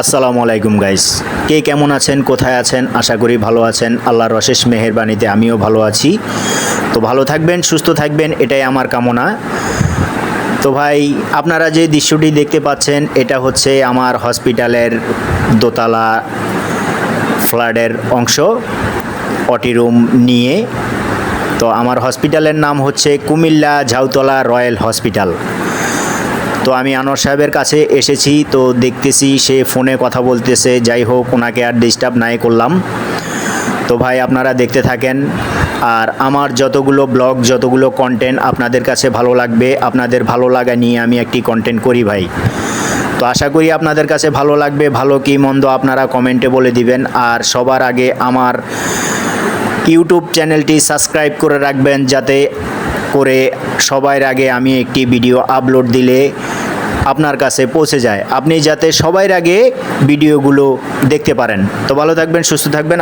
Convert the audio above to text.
আসসালামু আলাইকুম গাইস কে কেমন আছেন? কোথায় আছেন? আশা করি ভালো আছেন। আল্লাহর অশেষ মেহেরবানিতে আমিও ভালো আছি। তো ভালো থাকবেন, সুস্থ থাকবেন, এটাই আমার কামনা। তো ভাই, আপনারা যে দৃশ্যটি দেখতে পাচ্ছেন, এটা হচ্ছে আমার হসপিটালের দোতলা ফ্ল্যাটের অংশ, অটি রুম নিয়ে। তো আমার হসপিটালের নাম হচ্ছে কুমিল্লা ঝাউতলা রয়্যাল হসপিটাল। তো আমি আনোয়ার সাহেবের কাছে এসেছি, তো দেখতেছি সে ফোনে কথা বলতেছে। যাই হোক, ওনাকে আর ডিস্টার্ব নাই করলাম। তো ভাই, আপনারা দেখতে থাকেন। আর আমার যতগুলো ব্লগ যতগুলো কন্টেন্ট আপনাদের কাছে ভালো লাগবে, আপনাদের ভালো লাগা নিয়ে আমি একটি কন্টেন্ট করি ভাই। তো আশা করি আপনাদের কাছে ভালো লাগবে, ভালো কি মন্দ আপনারা কমেন্টে বলে দিবেন। আর সবার আগে আমার ইউটিউব চ্যানেলটি সাবস্ক্রাইব করে রাখবেন, যাতে করে সবার আগে আমি একটি ভিডিও আপলোড দিলে আপনার কাছে পৌঁছে যায়। আপনি যাতে সবার আগে ভিডিওগুলো দেখতে পারেন। তো ভালো থাকবেন, সুস্থ থাকবেন